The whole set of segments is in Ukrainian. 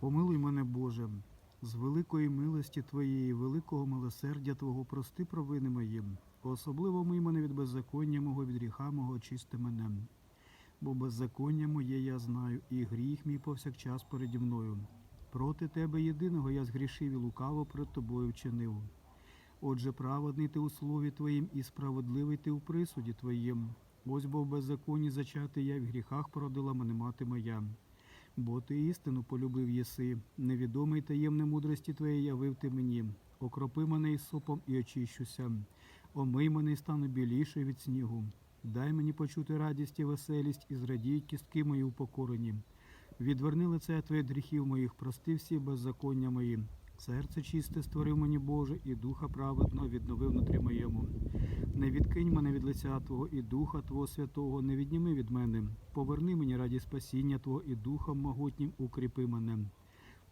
Помилуй мене, Боже, з великої милості Твоєї, великого милосердя Твого, прости провини мої, особливо мий мене від беззаконня мого, від гріха мого, очисти мене. Бо беззаконня моє я знаю, і гріх мій повсякчас переді мною. Проти Тебе єдиного я згрішив і лукаво перед Тобою вчинив. Отже, праведний ти у слові Твоїм і справедливий ти у присуді Твоїм. Ось бо в беззаконні зачати я, в гріхах породила мене мати моя. Бо ти істину полюбив єси, невідомий таємне мудрості твоєї явив ти мені. Окропи мене із сопом і очищуся. Омий мене і стану біліше від снігу. Дай мені почути радість і веселість, і зрадіють кістки мої упокорені. Відверни лице від гріхів моїх, прости всі беззаконня мої. Серце чисте створив мені Боже, і духа праведного відновив внутрі моєму. Не відкинь мене від лиця Твого і Духа Твого Святого, не відніми від мене. Поверни мені раді спасіння Твого і Духом могутнім укріпи мене.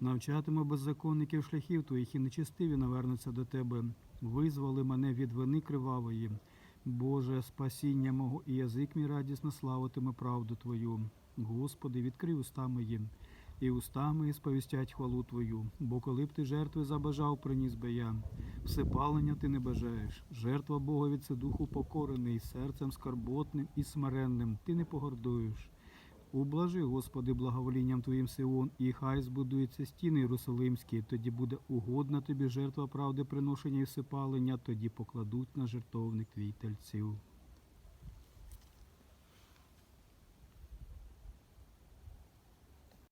Навчатиме беззаконників шляхів Твоїх і нечистиві навернуться до Тебе. Визволи мене від вини кривавої. Боже, спасіння мого і язик мій радісно славитиме правду Твою. Господи, відкрий уста мої, і уста мої сповістять хвалу Твою. Бо коли б ти жертви забажав, приніс би я. Всепалення ти не бажаєш. Жертва Богові це духу покорений, серцем скарботним і смиренним. Ти не погордуєш. Ублажи, Господи, благоволінням Твоїм Сион, і хай збудуються стіни Єрусалимські, тоді буде угодна тобі жертва правди, приношення і всепалення, тоді покладуть на жертовник твій тельців.